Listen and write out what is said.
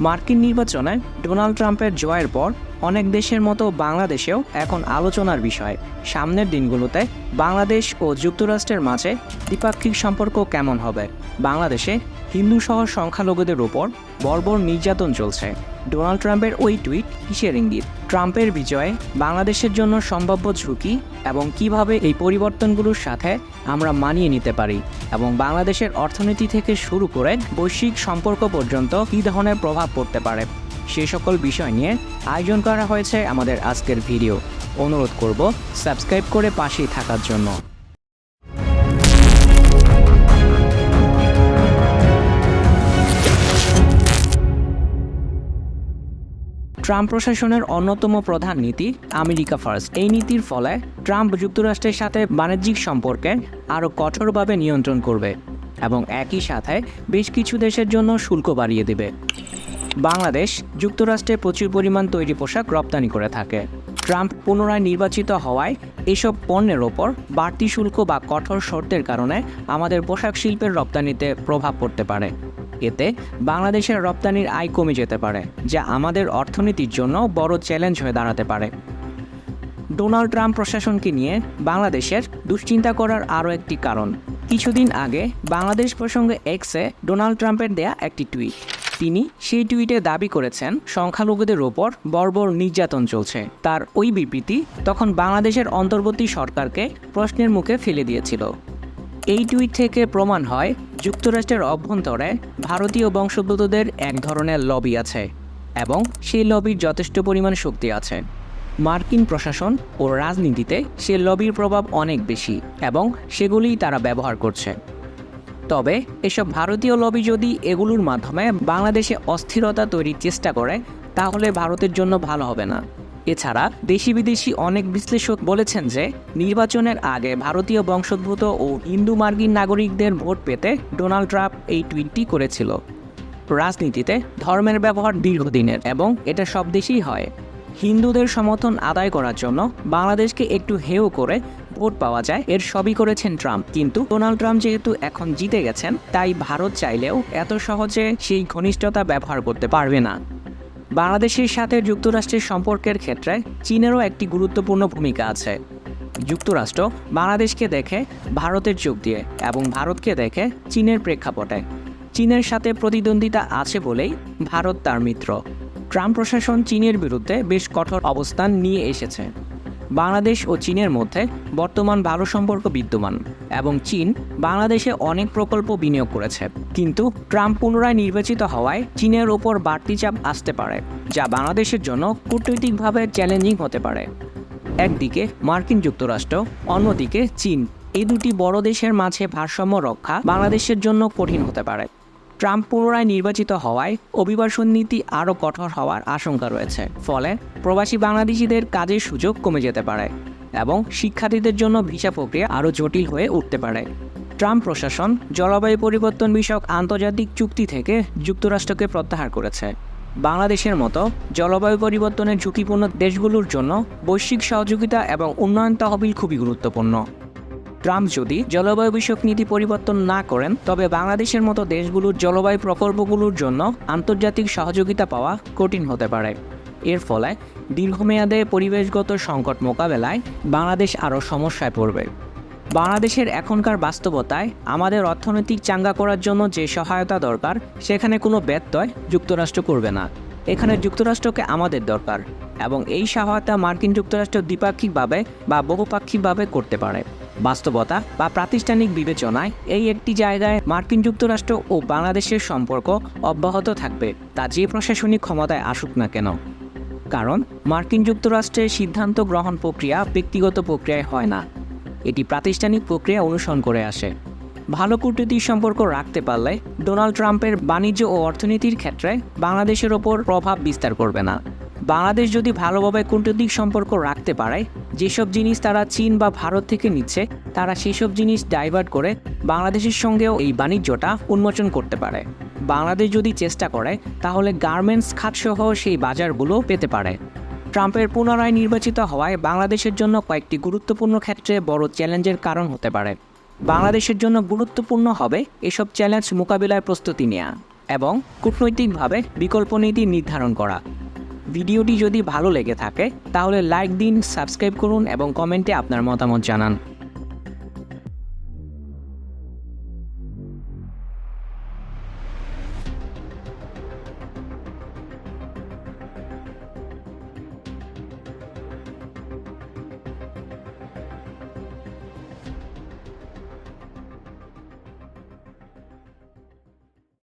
মার্কিন নির্বাচনে ডোনাল্ড ট্রাম্পের জয়ের পর অনেক দেশের মতো বাংলাদেশেও এখন আলোচনার বিষয়। সামনের দিনগুলোতে বাংলাদেশ ও যুক্তরাষ্ট্রের মাঝে দ্বিপাক্ষিক সম্পর্ক কেমন হবে? বাংলাদেশে হিন্দু সহ সংখ্যালঘুদের ওপর বর্বর নির্যাতন চলছে। ডোনাল্ড ট্রাম্পের ওই টুইট কিসের ইঙ্গিত? ট্রাম্পের বিজয়ে বাংলাদেশের জন্য সম্ভাব্য ঝুঁকি এবং কীভাবে এই পরিবর্তনগুলোর সাথে আমরা মানিয়ে নিতে পারি এবং বাংলাদেশের অর্থনীতি থেকে শুরু করে বৈশ্বিক সম্পর্ক পর্যন্ত কী ধরনের প্রভাব পড়তে পারে? সে সকল বিষয় নিয়ে আয়োজন করা হয়েছে আমাদের আজকের ভিডিও। অনুরোধ করব সাবস্ক্রাইব করে পাশেই থাকার জন্য। ট্রাম্প প্রশাসনের অন্যতম প্রধান নীতি, আমেরিকা ফার্স্ট। এই নীতির ফলে ট্রাম্প যুক্তরাষ্ট্রের সাথে বাণিজ্যিক সম্পর্কে আরও কঠোরভাবে নিয়ন্ত্রণ করবে এবং একই সাথে বেশ কিছু দেশের জন্য শুল্ক বাড়িয়ে দেবে। বাংলাদেশ যুক্তরাষ্ট্রে প্রচুর পরিমাণ তৈরি পোশাক রপ্তানি করে থাকে। ট্রাম্প পুনরায় নির্বাচিত হওয়ায় এসব পণ্যের ওপর বাড়তি শুল্ক বা কঠোর শর্তের কারণে আমাদের পোশাক শিল্পের রপ্তানিতে প্রভাব পড়তে পারে। এতে বাংলাদেশের রপ্তানির আয় কমে যেতে পারে, যা আমাদের অর্থনীতির জন্য বড় চ্যালেঞ্জ হয়ে দাঁড়াতে পারে। ডোনাল্ড ট্রাম্প প্রশাসনকে নিয়ে বাংলাদেশের দুশ্চিন্তা করার আরও একটি কারণ। কিছুদিন আগে বাংলাদেশ প্রসঙ্গে এক্সে ডোনাল্ড ট্রাম্পের দেয়া একটি টুইট। তিনি সেই টুইটে দাবি করেছেন, সংখ্যালঘুদের ওপর বর্বর নির্যাতন চলছে। তার ওই বিবৃতি তখন বাংলাদেশের অন্তর্বর্তী সরকারকে প্রশ্নের মুখে ফেলে দিয়েছিল। এই টুইট থেকে প্রমাণ হয়, যুক্তরাষ্ট্রের অভ্যন্তরে ভারতীয় বংশোদ্ভূতদের এক ধরনের লবি আছে এবং সেই লবির যথেষ্ট পরিমাণ শক্তি আছে। মার্কিন প্রশাসন ও রাজনীতিতে সে লবির প্রভাব অনেক বেশি এবং সেগুলিই তারা ব্যবহার করছে। তবে এসব ভারতীয় লবি যদি এগুলোর মাধ্যমে বাংলাদেশে অস্থিরতা তৈরির চেষ্টা করে, তাহলে ভারতের জন্য ভালো হবে না। এছাড়া দেশি বিদেশি অনেক বিশ্লেষক বলেছেন যে, নির্বাচনের আগে ভারতীয় বংশোদ্ভূত ও হিন্দু মার্কিন নাগরিকদের ভোট পেতে ডোনাল্ড ট্রাম্প এই টুইটটি করেছিল। রাজনীতিতে ধর্মের ব্যবহার দীর্ঘদিনের এবং এটা সব দেশেই হয়। হিন্দুদের সমর্থন আদায় করার জন্য বাংলাদেশকে একটু হেয় করে ভোট পাওয়া যায়, এর সবই করেছেন ট্রাম্প। কিন্তু ডোনাল্ড ট্রাম্প যেহেতু এখন জিতে গেছেন, তাই ভারত চাইলেও এত সহজে সেই ঘনিষ্ঠতা ব্যবহার করতে পারবে না। বাংলাদেশের সাথে যুক্তরাষ্ট্রের সম্পর্কের ক্ষেত্রে চীনেরও একটি গুরুত্বপূর্ণ ভূমিকা আছে। যুক্তরাষ্ট্র বাংলাদেশকে দেখে ভারতের চোখ দিয়ে এবং ভারতকে দেখে চীনের প্রেক্ষাপটে। চীনের সাথে প্রতিদ্বন্দ্বিতা আছে বলেই ভারত তার মিত্র। ট্রাম্প প্রশাসন চীনের বিরুদ্ধে বেশ কঠোর অবস্থান নিয়ে এসেছে। বাংলাদেশ ও চীনের মধ্যে বর্তমান ভালো সম্পর্ক বিদ্যমান এবং চীন বাংলাদেশে অনেক প্রকল্প বিনিয়োগ করেছে। কিন্তু ট্রাম্প পুনরায় নির্বাচিত হওয়ায় চীনের ওপর বাড়তি চাপ আসতে পারে, যা বাংলাদেশের জন্য কূটনৈতিকভাবে চ্যালেঞ্জিং হতে পারে। একদিকে মার্কিন যুক্তরাষ্ট্র, অন্যদিকে চীন। এই দুটি বড় দেশের মাঝে ভারসাম্য রক্ষা বাংলাদেশের জন্য কঠিন হতে পারে। ট্রাম্প পুনরায় নির্বাচিত হওয়ায় অভিবাসন নীতি আরও কঠোর হওয়ার আশঙ্কা রয়েছে। ফলে প্রবাসী বাংলাদেশিদের কাজের সুযোগ কমে যেতে পারে এবং শিক্ষার্থীদের জন্য ভিসা প্রক্রিয়া আরও জটিল হয়ে উঠতে পারে। ট্রাম্প প্রশাসন জলবায়ু পরিবর্তন বিষয়ক আন্তর্জাতিক চুক্তি থেকে যুক্তরাষ্ট্রকে প্রত্যাহার করেছে। বাংলাদেশের মতো জলবায়ু পরিবর্তনের ঝুঁকিপূর্ণ দেশগুলোর জন্য বৈশ্বিক সহযোগিতা এবং উন্নয়ন তহবিল খুবই গুরুত্বপূর্ণ। ট্রাম্প যদি জলবায়ু বিষয়ক নীতি পরিবর্তন না করেন, তবে বাংলাদেশের মতো দেশগুলোর জলবায়ু প্রকল্পগুলোর জন্য আন্তর্জাতিক সহযোগিতা পাওয়া কঠিন হতে পারে। এর ফলে দীর্ঘমেয়াদে পরিবেশগত সংকট মোকাবেলায় বাংলাদেশ আরও সমস্যায় পড়বে। বাংলাদেশের এখনকার বাস্তবতায় আমাদের অর্থনৈতিক চাঙ্গা করার জন্য যে সহায়তা দরকার, সেখানে কোনো ব্যত্যয় যুক্তরাষ্ট্র করবে না। এখানে যুক্তরাষ্ট্রকে আমাদের দরকার এবং এই সহায়তা মার্কিন যুক্তরাষ্ট্র দ্বিপাক্ষিকভাবে বা বহুপাক্ষিকভাবে করতে পারে। বাস্তবতা বা প্রাতিষ্ঠানিক বিবেচনায় এই একটি জায়গায় মার্কিন যুক্তরাষ্ট্র ও বাংলাদেশের সম্পর্ক অব্যাহত থাকবে, তা যে প্রশাসনিক ক্ষমতায় আসুক না কেন। কারণ, মার্কিন যুক্তরাষ্ট্রের সিদ্ধান্ত গ্রহণ প্রক্রিয়া ব্যক্তিগত প্রক্রিয়ায় হয় না। এটি প্রাতিষ্ঠানিক প্রক্রিয়া অনুসরণ করে আসে। ভালো কূটনৈতিক সম্পর্ক রাখতে পারলে ডোনাল্ড ট্রাম্পের বাণিজ্য ও অর্থনীতির ক্ষেত্রে বাংলাদেশের ওপর প্রভাব বিস্তার করবে না। বাংলাদেশ যদি ভালোভাবে কূটনৈতিক সম্পর্ক রাখতে পারে যেসব জিনিস তারা চীন বা ভারত থেকে নিচ্ছে, তারা সেসব জিনিস ডাইভার্ট করে বাংলাদেশের সঙ্গেও এই বাণিজ্যটা উন্মোচন করতে পারে। বাংলাদেশ যদি চেষ্টা করে, তাহলে গার্মেন্টস খাতসহ সেই বাজারগুলো পেতে পারে। ট্রাম্পের পুনরায় নির্বাচিত হওয়ায় বাংলাদেশের জন্য কয়েকটি গুরুত্বপূর্ণ ক্ষেত্রে বড় চ্যালেঞ্জের কারণ হতে পারে। বাংলাদেশের জন্য গুরুত্বপূর্ণ হবে এসব চ্যালেঞ্জ মোকাবিলায় প্রস্তুতি নেওয়া এবং কূটনৈতিকভাবে বিকল্প নীতি নির্ধারণ করা। ভিডিওটি যদি ভালো লেগে থাকে, তাহলে লাইক দিন সাবস্ক্রাইব করুন এবং কমেন্টে আপনার মতামত জানান।